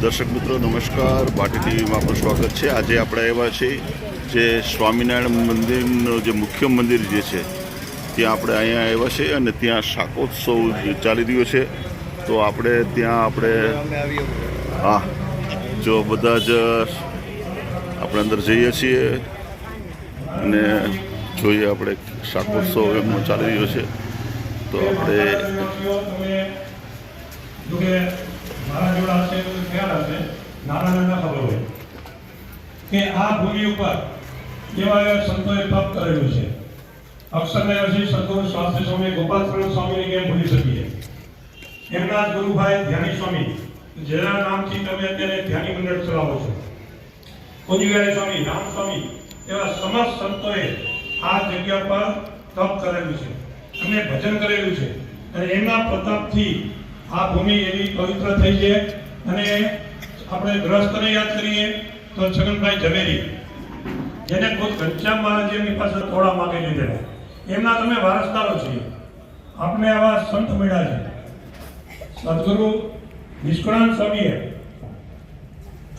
દર્શક મિત્રો, નમસ્કાર. ભાટી ટીવીમાં આપનું સ્વાગત છે. આજે આપણે આવ્યા છીએ જે સ્વામિનારાયણ મંદિરનું જે મુખ્ય મંદિર જે છે, ત્યાં આપણે અહીંયા આવ્યા છીએ અને ત્યાં શાકોત્સવ ચાલી રહ્યો છે. તો આપણે ત્યાં આપણે હા, જો બધા જ આપણે અંદર જઈએ છીએ અને જોઈએ આપણે શાકોત્સવ એમનો ચાલી રહ્યો છે. તો આપણે જોકે મારા જેવડા હશે તો ખ્યાલ હશે નાના નાના ખબર હોય કે આ ભૂમિ ઉપર એવા એવા સંતોએ તપ કરેલું છે. અક્ષરને પછી સદગુરુ શાસ્ત્રી સ્વામી ગોપાલચરણ સ્વામીને કેમ ભૂલી શકીએ? એમના ગુરુભાઈ ધ્યાની સ્વામી, જેના નામથી તમે અત્યારે ધ્યાની મંડળ ચલાવો છો. કુંજવિહારી સ્વામી, રામ સ્વામી, એવા સમસ્ત સંતોએ આ જગ્યા પર તપ કરેલું છે અને ભજન કરેલું છે. અને એમના પ્રતાપથી આ ભૂમિ એવી પવિત્ર થઈ છે. અને આપણે ગ્રસ્તને યાદ કરીએ તો છગનભાઈ ઝવેરી, જેને ખુદ ઘનશ્યામ મહારાજ એમની પાસે થોડા માગી લીધેલા. એમના તમે વારસદારો છીએ. આપણે આવા સંત મળ્યા છે. સદગુરુ નિષ્કળાન સ્વામીએ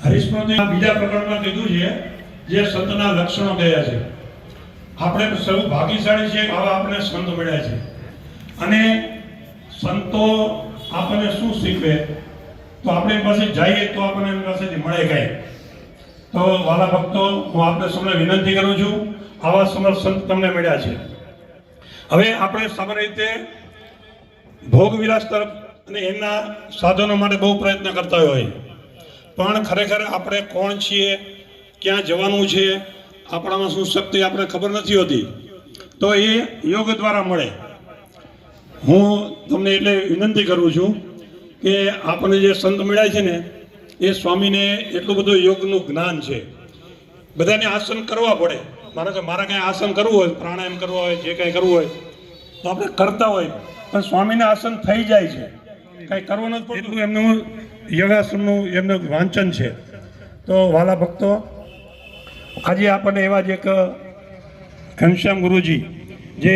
હરિસ્મૃતિ બીજા પ્રકરણમાં કીધું છે, જે સંતના લક્ષણો ગયા છે. આપણે સૌ ભાગ્યશાળી છે આવા આપણે સંત મળ્યા છે. અને સંતો આપણને શું શીખવે? તો આપણે પાસે જઈએ તો આપણને એમની પાસેથી મળે કાંઈ. તો વાલા ભક્તો, હું આપને સૌને વિનંતી કરું છું, આવા સમર સંત તમને મળ્યા છે. હવે આપણે સામાન્ય રીતે ભોગ વિલાસ તરફ અને એમના સાધનો માટે બહુ પ્રયત્ન કરતા હોય. પણ ખરેખર આપણે કોણ છીએ, ક્યાં જવાનું છે, આપણામાં શું શક્તિ આપણે ખબર નથી હોતી. તો એ યોગ દ્વારા મળે. હું તમને એટલે વિનંતી કરું છું કે આપણને જે સંત મળ્યા છે ને એ સ્વામીને એટલું બધું યોગનું જ્ઞાન છે. બધાને આસન કરવા પડે. મારે તો મારે કાંઈ આસન કરવું હોય, પ્રાણાયામ કરવા હોય, જે કાંઈ કરવું હોય, તો આપણે કરતા હોય. પણ સ્વામીને આસન થઈ જાય છે. કાંઈ કરવું નથી પડતું. એટલું એમનું યોગાસનનું એમનું વાંચન છે. તો વાલા ભક્તો, આજે આપણને એવા જ એક ઘનશ્યામ ગુરુજી, જે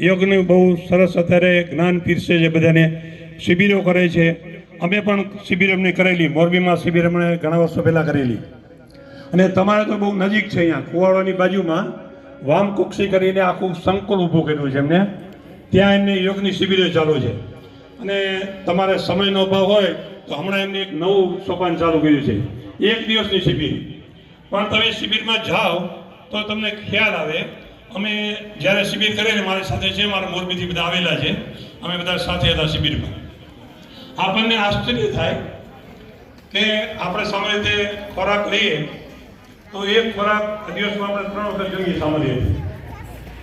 યોગનું બહુ સરસ અત્યારે જ્ઞાન પીરસે છે બધાને, શિબિરો કરે છે. અમે પણ શિબિર એમની કરેલી, મોરબીમાં શિબિર અમને ઘણા વર્ષો પહેલાં કરેલી. અને તમારે તો બહુ નજીક છે અહીંયા, કુવાડોની બાજુમાં વામ કુક્ષી કરીને આખું સંકુલ ઊભું કર્યું છે એમને. ત્યાં એમની યોગની શિબિરો ચાલુ છે. અને તમારે સમયનો અભાવ હોય તો હમણાં એમને એક નવું સોપાન ચાલુ કર્યું છે. એક દિવસની શિબિર. પણ તમે શિબિરમાં જાઓ તો તમને ખ્યાલ આવે, અમે જ્યારે શિબિર કરીને મારી સાથે છે, મારા મોરબીથી બધા આવેલા છે, અમે બધા સાથે હતા શિબિરમાં. આપણને આશ્ચર્ય થાય કે આપણે સામાન્ય રીતે ખોરાક લઈએ, તો એક ખોરાક દિવસમાં આપણે ત્રણ વખત જમીએ સામાન્ય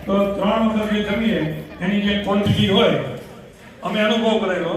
તો ત્રણ વખત જે જમીએ, એની જે ક્વોન્ટિટી હોય, અમે અનુભવ કરેલો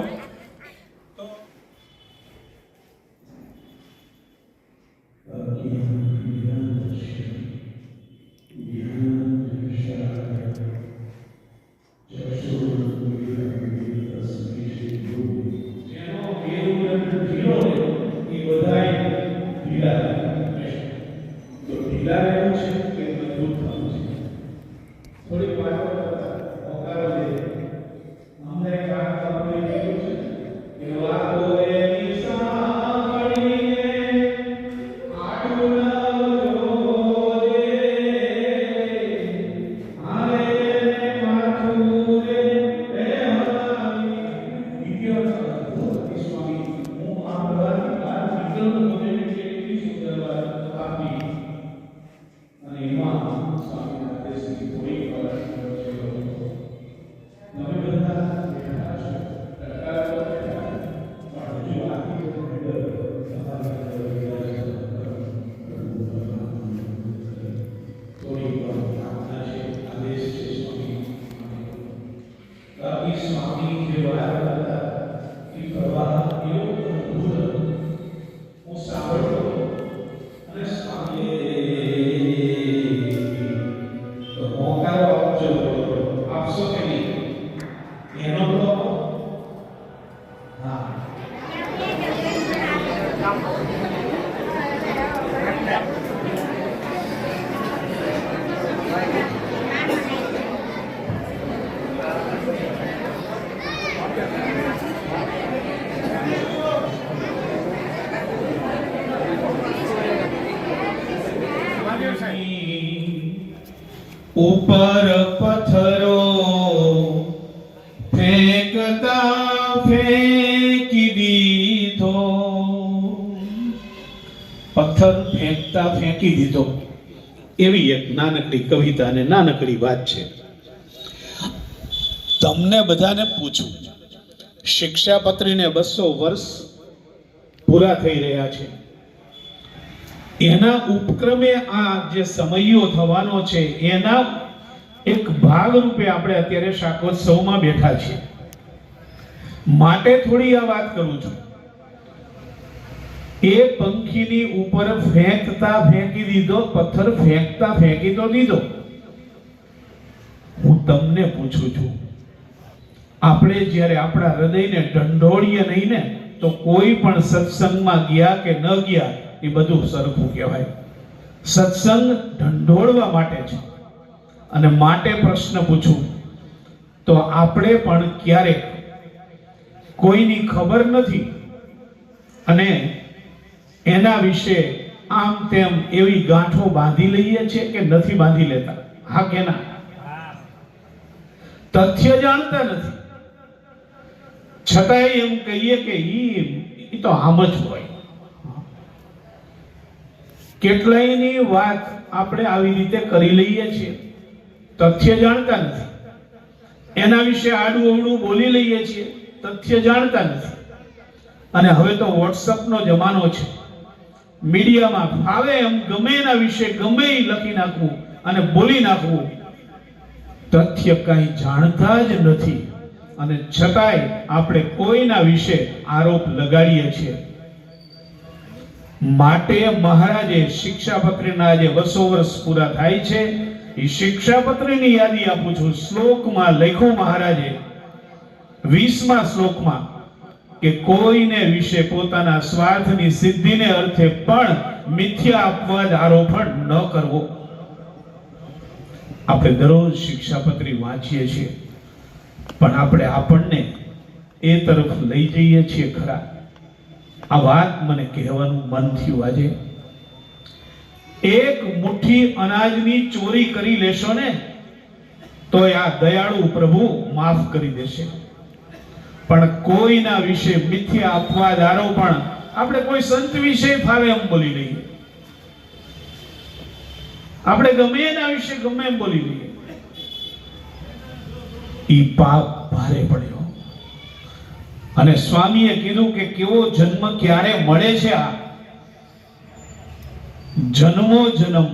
ઉપર પથ્થરો ફેંકતા ફેંકી દીધો. પથ્થર ફેંકતા ફેંકી દીધો. એવી એક નાનકડી કવિતા અને નાનકડી વાત છે. તમને બધાને પૂછું, શિક્ષાપત્રીને બસો વર્ષ પૂરા થઈ રહ્યા છે. એના ઉપક્રમે આ જે સમયો થવાનો છે, એના એક ભાગ રૂપે આપણે અત્યારે શાકોત્સવમાં બેઠા છીએ. માટે થોડી આ વાત કરું છું. એ પંખીની ઉપર ફેંકતા ફેંકી દીધો, પથ્થર ફેંકતા ફેંકી તો દીધો. હું તમને પૂછું છું, આપણે જ્યારે આપણા હૃદયને ઢંઢોળીએ નહીં ને, તો કોઈ પણ સત્સંગમાં ગયા કે ન ગયા એ બધું સરખું કહેવાય. સત્સંગ ઢંઢોળવા માટે છે. અને માટે પ્રશ્ન પૂછું, તો આપણે પણ ક્યારેક કોઈની ખબર નથી અને એના વિશે આમ તેમ એવી ગાંઠો બાંધી લઈએ છીએ કે નથી બાંધી લેતા? હા કે ના? તથ્ય જાણતા નથી. છતાંય એમ કહીએ કે ઈ તો આમ જ હોય. કેટલાયની વાત આપણે આવી રીતે કરી લઈએ છીએ? તથ્ય જાણતા નથી. એના વિશે આડું અવડું બોલી લઈએ છીએ, તથ્ય જાણતા નથી. અને હવે તો વોટ્સઅપનો જમાનો છે. મીડિયામાં ફાવે એમ ગમે એના વિશે ગમે લખી નાખવું અને બોલી નાખવું. તથ્ય કઈ જાણતા જ નથી. અને છતાંય આપણે કોઈના વિશે આરોપ લગાડીએ છીએ. માટે મહારાજે શિક્ષાપત્રીના જે બસો વર્ષ પૂરા થાય છે. એ શિક્ષાપત્રીની યાદી આપું છું. શ્લોકમાં લખ્યું મહારાજે, વીસમાં શ્લોકમાં કે કોઈને વિશે પોતાના સ્વાર્થની સિદ્ધિને અર્થે પણ મિથ્યા અપવાદ આરોપણ ન કરવો. આપણે દરરોજ શિક્ષાપત્રી વાંચીએ છીએ, પણ આપણે આપણને એ તરફ લઈ જઈએ છીએ ખરા. આ વાત મને કહેવાનું મન થયું આજે. એક મુઠ્ઠી અનાજની ચોરી કરી લેશો ને, તો આ દયાળુ પ્રભુ માફ કરી દેશે. પણ કોઈના વિશે મિથ્યા અપવાદ આરોપણ આપણે કોઈ સંત વિશે ફાવે એમ બોલી લઈએ. આપણે ગમે એના વિશે ગમે એમ બોલી લઈએ. ઈ પાપ ભારે પડ્યો. અને સ્વામીએ કીધું કે કેવો જન્મ ક્યારે મળે છે આ? જન્મો જન્મ.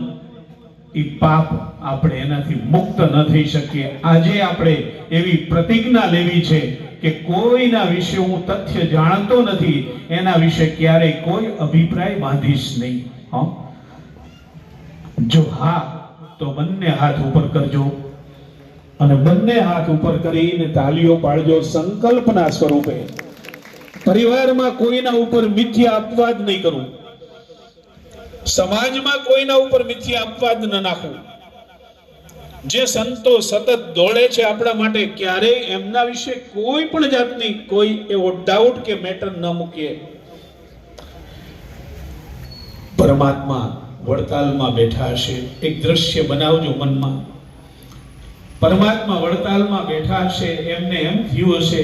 ઈ પાપ આપણે એનાથી મુક્ત ન થઈ શકીએ. આજે આપણે એવી પ્રતિજ્ઞા લેવી છે કે કોઈના વિશે હું તથ્ય જાણતો નથી, એના વિશે ક્યારેય કોઈ અભિપ્રાય બાંધીશ નહીં. જો હા, તો બંને હાથ ઉપર કરજો. અને બંને હાથ ઉપર કરીને તાલીઓ પાડજો સંકલ્પના સ્વરૂપે. પરિવારમાં કોઈના ઉપર મિથ્યા જ નહીં કરવું સમાજમાં કોઈના ઉપર મિથ્યા જ ન નાખવું જે સંતો સતત દોડે છે આપણા માટે ક્યારેય એમના વિશે કોઈ પણ જાતની કોઈ એવો ડાઉટ કે મેટર ન મૂકીએ પરમાત્મા વડતાલમાં બેઠા હશે. એક દ્રશ્ય બનાવજો મનમાં. પરમાત્મા વડતાલમાં બેઠા હશે, એમને એમ થયું હશે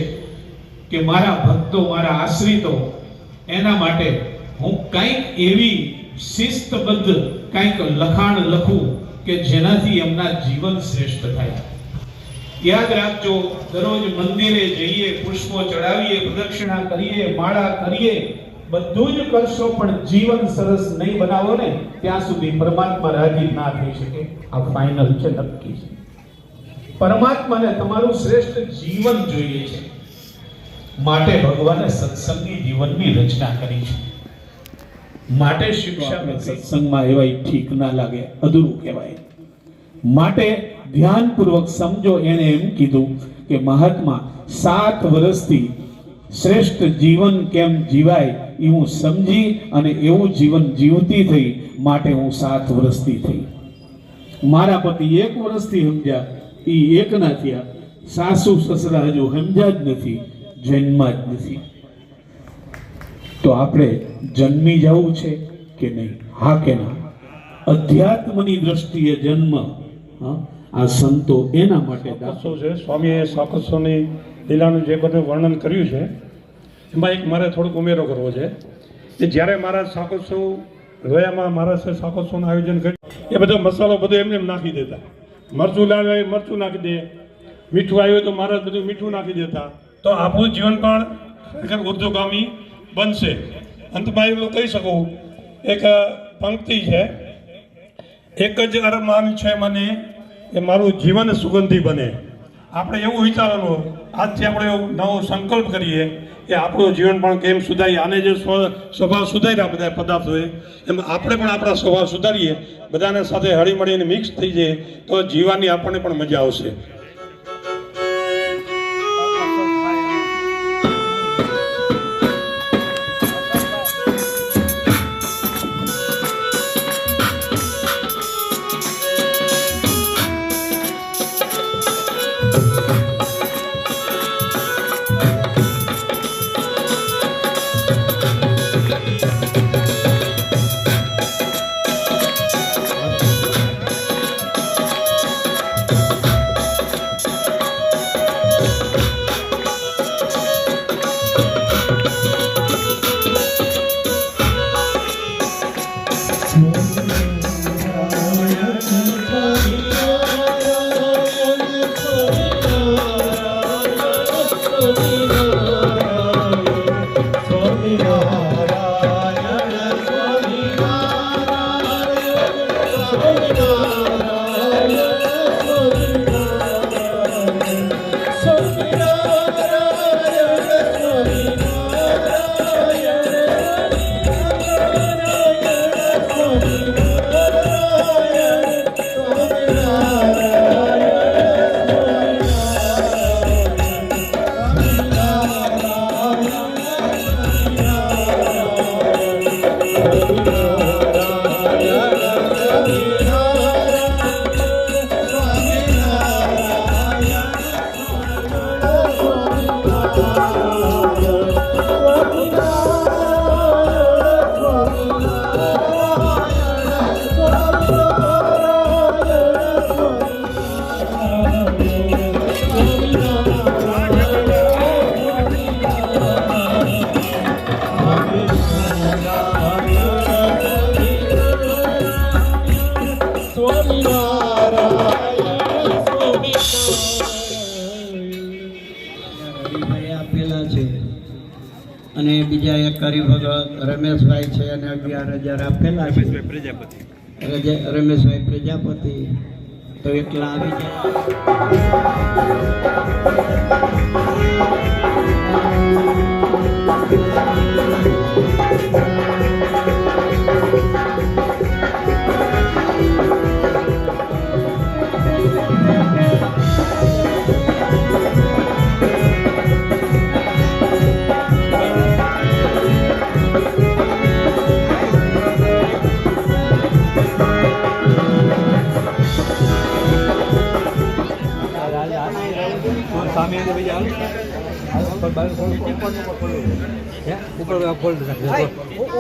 કે મારા ભક્તો, મારા આશ્રિતો, એના માટે હું કંઈક એવી શિસ્તબદ્ધ કંઈક લખાણ લખું કે જેનાથી એમના જીવન શ્રેષ્ઠ થાય. યાદ રાખજો, દરરોજ મંદિરે જઈએ, પુષ્પો ચડાવીએ, પ્રદક્ષિણા કરીએ, માળા કરીએ, બધું જ કરશો, પણ જીવન સરસ નહીં બનાવો ને, ત્યાં સુધી પરમાત્મા રાજી ના થઈ શકે. આ ફાઇનલ છે, નક્કી છે. પરમાત્માને તમારું શ્રેષ્ઠ જીવન જોઈએ છે. માટે ભગવાને સત્સંગી જીવનની રચના કરી છે. માટે શિક્ષા સત્સંગમાં એવા ઠીક ના લાગે, અધૂરું કહેવાય. માટે ધ્યાનપૂર્વક સમજો એણે એમ કીધું કે મહાત્મા, સાત વર્ષથી શ્રેષ્ઠ જીવન કેમ જીવાય એ હું સમજી અને એવું જીવન જીવતી થઈ, માટે હું સાત વર્ષથી થઈ. મારા પતિ એક વર્ષથી સમજ્યા એ એક ના થયા. સાસુ સસરા હજુ સમજ્યા જ નથી જન્મા જ નથી. તો આપણે જન્મી જવું છે કે નહીં? હા કે ના? અધ્યાત્મની દ્રષ્ટિએ જન્મ આ સંતો એના માટે દાસો છે. સ્વામીએ સાકસોની લીલાનું જે બધું વર્ણન કર્યું છે એમાં એક મારે થોડુંક ઉમેરો કરવો છે કે જ્યારે મારા સાકસો રોયામાં મહારાષ્ટ્ર સાકસોનું આયોજન કર્યું એ બધો મસાલો બધો એમને નાખી દેતા. મરચું લાવ્યા એ મરચું નાખી દે. મીઠું આવ્યું તો મહારાજ બધું મીઠું નાખી દેતા. તો આપણું જીવન પણ ખરેખર ઉર્ધ્વગામી બનશે. અંતમાં એવું કહી શકું, એક પંક્તિ છે. એક જ અરમાન છે મને, એ મારું જીવન સુગંધી બને. આપણે એવું વિચારવાનું આજથી આપણે નવો સંકલ્પ કરીએ કે આપણું જીવન પણ કેમ સુધારીએ. આને જે સ્વ- સ્વભાવ સુધાર્યા બધા પદાર્થોએ, એમ આપણે પણ આપણા સ્વભાવ સુધારીએ, બધાને સાથે હળીમળીને મિક્સ થઈ જાય તો જીવવાની આપણને પણ મજા આવશે. રમેશભાઈ છે અને અગિયાર હજાર આપેલા છે. પ્રજાપતિ. રમેશભાઈ પ્રજાપતિ તો એટલા આવી જાય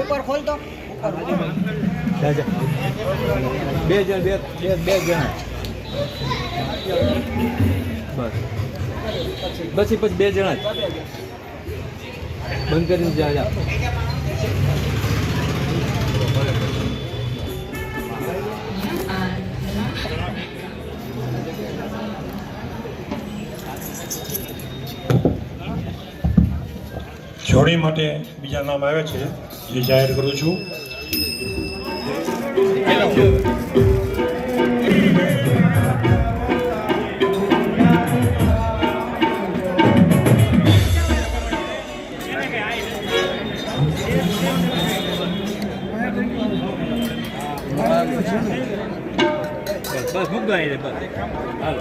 ઉપર ખોલ તો. બે જણ બે બે બે જણા. બસ. પછી પછી બે જણા બંધ કરીને જા. જોડી માટે બીજા નામ આવે છે, જે જાહેર કરું છું. બસ બસ મૂક દો અહીં બસ. હાલો.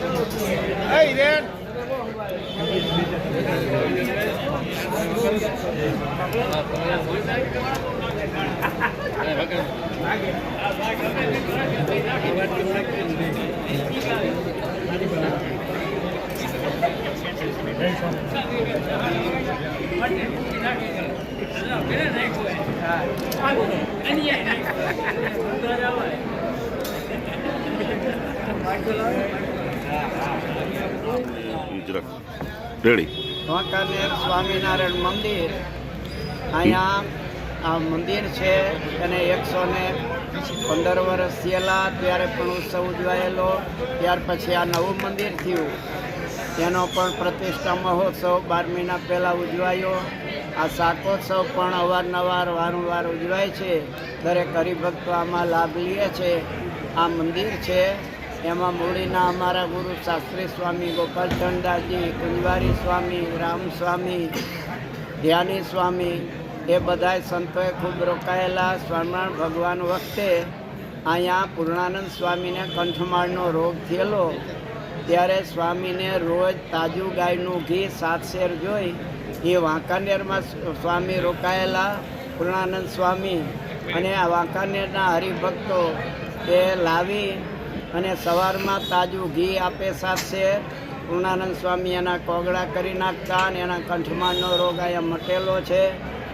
નહીં જરાક રેડી વાંકાનેર સ્વામિનારાયણ મંદિર. અહીંયા આ મંદિર છે અને એકસો ને પંદર વર્ષ થયેલા ત્યારે પણ ઉત્સવ ઉજવાયેલો. ત્યાર પછી આ નવું મંદિર થયું. તેનો પણ પ્રતિષ્ઠા મહોત્સવ બાર મહિના પહેલાં ઉજવાયો. આ શાકોત્સવ પણ અવારનવાર વારંવાર ઉજવાય છે. દરેક હરિભક્તો આમાં લાભ લે છે. આ મંદિર છે એમાં મૂળીના અમારા ગુરુ શાસ્ત્રી સ્વામી, ગોપાલચંદાજી, કુંજવારી સ્વામી, રામ સ્વામી, ધ્યાની સ્વામી, એ બધાય સંતોએ ખૂબ રોકાયેલા. સ્વામિનારાયણ ભગવાન વખતે અહીંયા પૂર્ણાનંદ સ્વામીને કંઠમાળનો રોગ થયેલો. ત્યારે સ્વામીને રોજ તાજું ગાયનું ઘી સાત શેર જોઈ એ વાંકાનેરમાં સ્વામી રોકાયેલા પૂર્ણાનંદ સ્વામી અને આ વાંકાનેરના હરિભક્તો એ લાવી અને સવારમાં તાજું ઘી આપે સાથે. પૂર્ણાનંદ સ્વામી એના કોગળા કરી નાખતા અને એના કંઠમાળનો રોગ અહીંયા મટેલો છે.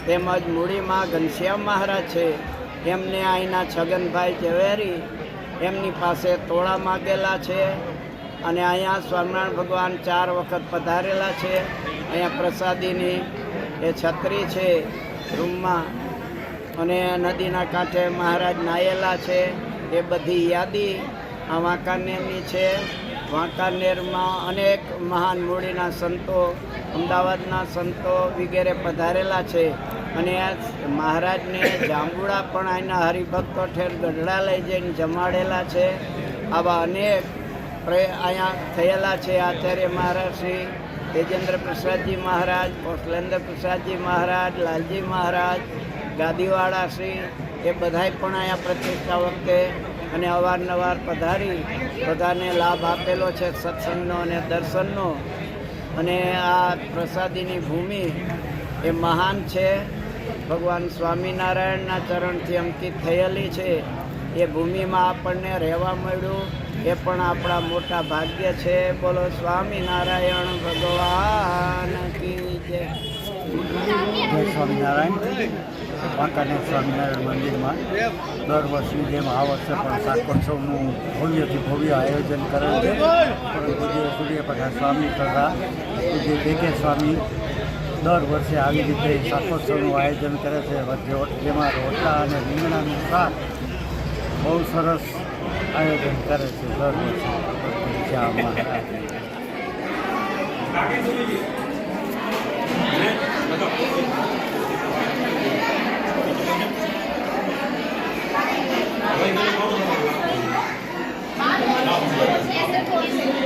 તેમજ મૂડીમાં ઘનશ્યામ મહારાજ છે. એમને અહીંના છગનભાઈ ઝવેરી એમની પાસે તોળા માગેલા છે. અને અહીંયા સ્વામિનારાયણ ભગવાન ચાર વખત પધારેલા છે. અહીંયા પ્રસાદીની એ છત્રી છે રૂમમાં. અને નદીના કાંઠે મહારાજ નાયેલા છે. એ બધી યાદી આ વાંકાનેરની છે. વાંકાનેરમાં અનેક મહાન મૂડીના સંતો, અમદાવાદના સંતો વગેરે પધારેલા છે. અને આ મહારાજને જાંબુડા પણ અહીંના હરિભક્તો ઠેર ગઢડા લઈ જઈને જમાડેલા છે. આવા અનેક અહીંયા થયેલા છે. આચાર્ય મહારાજ શ્રી તેજેન્દ્ર પ્રસાદજી મહારાજ કૌશલેન્દ્ર પ્રસાદજી મહારાજ, લાલજી મહારાજ, ગાદીવાળા શ્રી, એ બધાય પણ અહીંયા પ્રતિષ્ઠા વખતે અને અવારનવાર પધારી. બધાને લાભ આપેલો છે સત્સંગનો અને દર્શનનો. અને આ પ્રસાદીની ભૂમિ એ મહાન છે. ભગવાન સ્વામિનારાયણના ચરણથી અંકિત થયેલી છે. એ ભૂમિમાં આપણને રહેવા મળ્યું. એ પણ આપણા મોટા ભાગ્ય છે. બોલો સ્વામિનારાયણ ભગવાન કી જય. સ્વામિનારાયણ. વાંકાનેર સ્વામિનારાયણ મંદિરમાં દર વર્ષની જેમ આ વર્ષે પણ શાકોત્સવનું ભવ્યથી ભવ્ય આયોજન કરેલ છે. પરંતુ જે સૂર્યપ્રકાશ સ્વામી તથા જે કે સ્વામી દર વર્ષે આવી રીતે શાકોત્સવનું આયોજન કરે છે. જેમાં રોટલા અને રીંગણાનું શાક બહુ સરસ આયોજન કરે છે દર વર્ષે. જ્યાં મહારાજ ફોટા